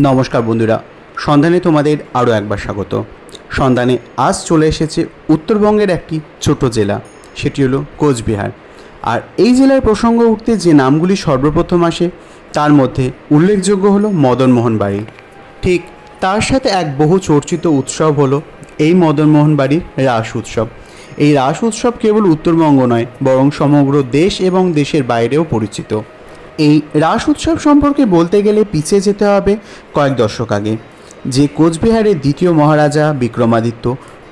নমস্কার বন্ধুরা, সন্ধানে তোমাদের আরও একবার স্বাগত। সন্ধানে আজ চলে এসেছে উত্তরবঙ্গের একটি ছোট জেলা, সেটি হলো কোচবিহার। আর এই জেলার প্রসঙ্গ উঠতে যে নামগুলি সর্বপ্রথম আসে, তার মধ্যে উল্লেখযোগ্য হলো মদনমোহন বাড়ি। ঠিক তার সাথে এক বহু চর্চিত উৎসব হলো এই মদনমোহন বাড়ির রাস উৎসব। এই রাস উৎসব কেবল উত্তরবঙ্গ নয়, বরং সমগ্র দেশ এবং দেশের বাইরেও পরিচিত। এই রাস উৎসব সম্পর্কে বলতে গেলে পিছিয়ে যেতে হবে কয়েক দশক আগে। যে কোচবিহারের দ্বিতীয় মহারাজা বিক্রমাদিত্য,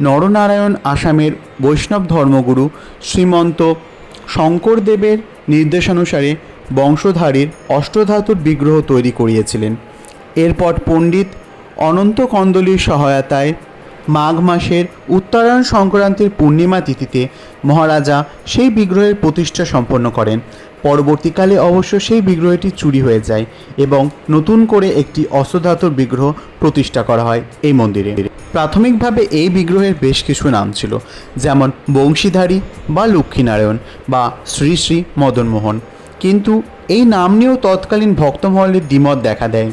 নরনারায়ণ আসামের বৈষ্ণব ধর্মগুরু শ্রীমন্ত শঙ্করদেবের নির্দেশানুসারে বংশধারীর অষ্টধাতুর বিগ্রহ তৈরি করিয়েছিলেন। এরপর পণ্ডিত অনন্ত কন্দলির সহায়তায় মাঘ মাসের উত্তরায়ণ সংক্রান্তির পূর্ণিমা তিথিতে মহারাজা সেই বিগ্রহের প্রতিষ্ঠা সম্পন্ন করেন। পরবর্তীকালে অবশ্য সেই বিগ্রহটি চুরি হয়ে যায় এবং নতুন করে একটি অশ্বধাতুর বিগ্রহ প্রতিষ্ঠা করা হয় এই মন্দিরে। প্রাথমিকভাবে এই বিগ্রহের বেশ কিছু নাম ছিল, যেমন বংশীধারী বা লক্ষ্মীনারায়ণ বা শ্রী শ্রী মদনমোহন। কিন্তু এই নাম নিয়েও তৎকালীন ভক্তমহলের দ্বিমত দেখা দেয়।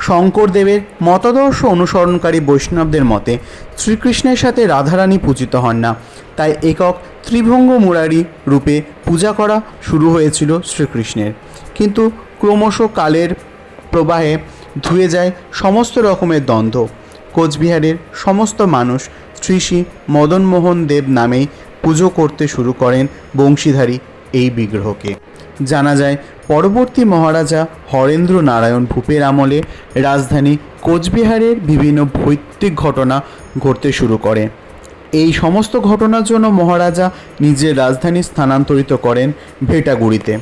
শঙ্করদেবের মতাদর্শ অনুসরণকারী বৈষ্ণবদের মতে, শ্রীকৃষ্ণের সাথে রাধারানী পূজিত হন না, তাই একক ত্রিভঙ্গ মুরারি রূপে পূজা করা শুরু হয়েছিল শ্রীকৃষ্ণের। কিন্তু ক্রমশ কালের প্রবাহে ধুয়ে যায় সমস্ত রকমের দ্বন্দ্ব। কোচবিহারের সমস্ত মানুষ শ্রী শ্রী মদনমোহন দেব নামেই পুজো করতে শুরু করেন বংশীধারী এই বিগ্রহকে। জানা যায়, পরবর্তী মহারাজা হরেন্দ্র নারায়ণ ভূপের আমলে রাজধানী কোচবিহারের বিভিন্ন ভৌতিক ঘটনা ঘটতে শুরু করে। এই সমস্ত ঘটনার জন্য মহারাজা নিজের রাজধানী স্থানান্তরিত করেন ভেটাগুড়িতে।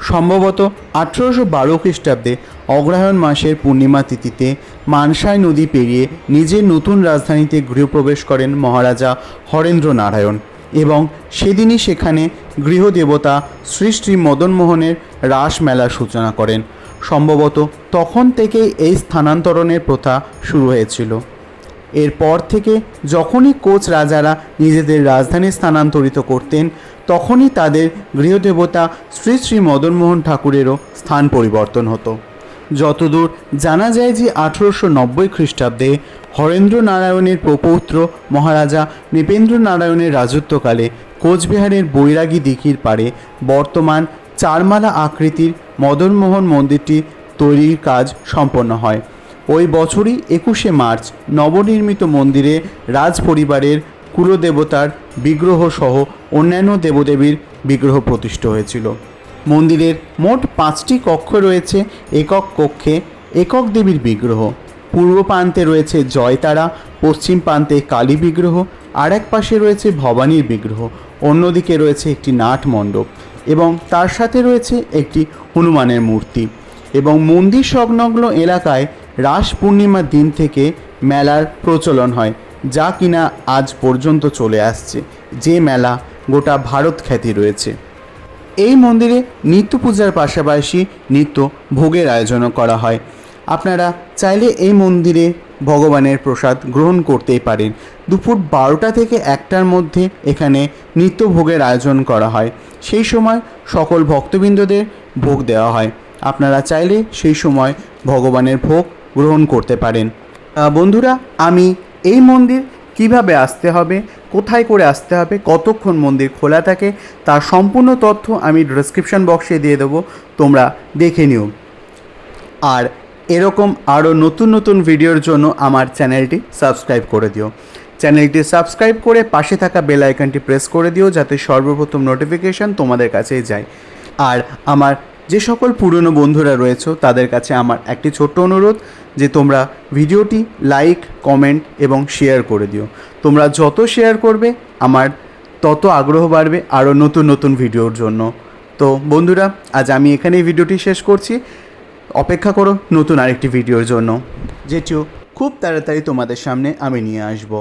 সম্ভবত আঠেরোশো বারো খ্রিস্টাব্দে অগ্রহায়ণ মাসের পূর্ণিমা তিথিতে মানসাই নদী পেরিয়ে নিজের নতুন রাজধানীতে গৃহপ্রবেশ করেন মহারাজা হরেন্দ্র নারায়ণ এবং সেদিনই সেখানে গৃহদেবতা শ্রী শ্রী মদনমোহনের রাস মেলার সূচনা করেন। সম্ভবত তখন থেকেই এই স্থানান্তরণের প্রথা শুরু হয়েছিল। এরপর থেকে যখনই কোচ রাজারা নিজেদের রাজধানী স্থানান্তরিত করতেন, তখনই তাদের গৃহদেবতা শ্রী শ্রী মদনমোহন ঠাকুরেরও স্থান পরিবর্তন হতো। যতদূর জানা যায় যে আঠেরোশো নব্বই খ্রিস্টাব্দে হরেন্দ্র নারায়ণের প্রপৌত্র মহারাজা নৃপেন্দ্র নারায়ণের রাজত্বকালে কোচবিহারের বৈরাগী দিঘির পাড়ে বর্তমান চারমালা আকৃতির মদনমোহন মন্দিরটি তৈরির কাজ সম্পন্ন হয়। ওই বছরই একুশে মার্চ নবনির্মিত মন্দিরে রাজ পরিবারের কুলদেবতার বিগ্রহ সহ অন্যান্য দেবদেবীর বিগ্রহ প্রতিষ্ঠিত হয়েছিল। মন্দিরের মোট পাঁচটি কক্ষ রয়েছে, একক কক্ষে একক দেবীর বিগ্রহ। পূর্ব প্রান্তে রয়েছে জয়তারা, পশ্চিম প্রান্তে কালী বিগ্রহ আর এক পাশে রয়েছে ভবানীর বিগ্রহ, অন্যদিকে রয়েছে একটি নাট মণ্ডপ এবং তার সাথে রয়েছে একটি হনুমানের মূর্তি এবং মন্দির সংলগ্ন এলাকায় রাস পূর্ণিমার দিন থেকে মেলার প্রচলন হয়, যা কিনা আজ পর্যন্ত চলে আসছে। যে মেলা গোটা ভারত খ্যাতি রয়েছে। এই মন্দিরে নিত্য পূজার পাশাপাশি নিত্য ভোগের আয়োজনও করা হয়। আপনারা চাইলে এই মন্দিরে ভগবানের প্রসাদ গ্রহণ করতেই পারেন। দুপুর বারোটা থেকে একটার মধ্যে এখানে নিত্য ভোগের আয়োজন করা হয়। সেই সময় সকল ভক্তবৃন্দদের ভোগ দেওয়া হয়। আপনারা চাইলে সেই সময় ভগবানের ভোগ গ্রহণ করতে পারেন। বন্ধুরা, আমি এই মন্দির কীভাবে আসতে হবে, কোথায় করে আসতে হবে, কতক্ষণ মন্দির খোলা থাকে, তার সম্পূর্ণ তথ্য আমি ডিসক্রিপশন বক্সে দিয়ে দেবো, তোমরা দেখে নিও। আর এরকম আরও নতুন নতুন ভিডিওর জন্য আমার চ্যানেলটি সাবস্ক্রাইব করে দিও। চ্যানেলটি সাবস্ক্রাইব করে পাশে থাকা বেল আইকনটি প্রেস করে দিও, যাতে সর্বপ্রথম নোটিফিকেশান তোমাদের কাছেই যায়। আর আমার যে সকল পুরনো বন্ধুরা রয়েছে, তাদের কাছে আমার একটি ছোট্ট অনুরোধ যে তোমরা ভিডিওটি লাইক, কমেন্ট এবং শেয়ার করে দিও। তোমরা যত শেয়ার করবে, আমার তত আগ্রহ বাড়বে আরও নতুন নতুন ভিডিওর জন্য। তো বন্ধুরা, আজ আমি এখানেই ভিডিওটি শেষ করছি। অপেক্ষা করো নতুন আরেকটি ভিডিওর জন্য, যেটিও খুব তাড়াতাড়ি তোমাদের সামনে আমি নিয়ে আসব।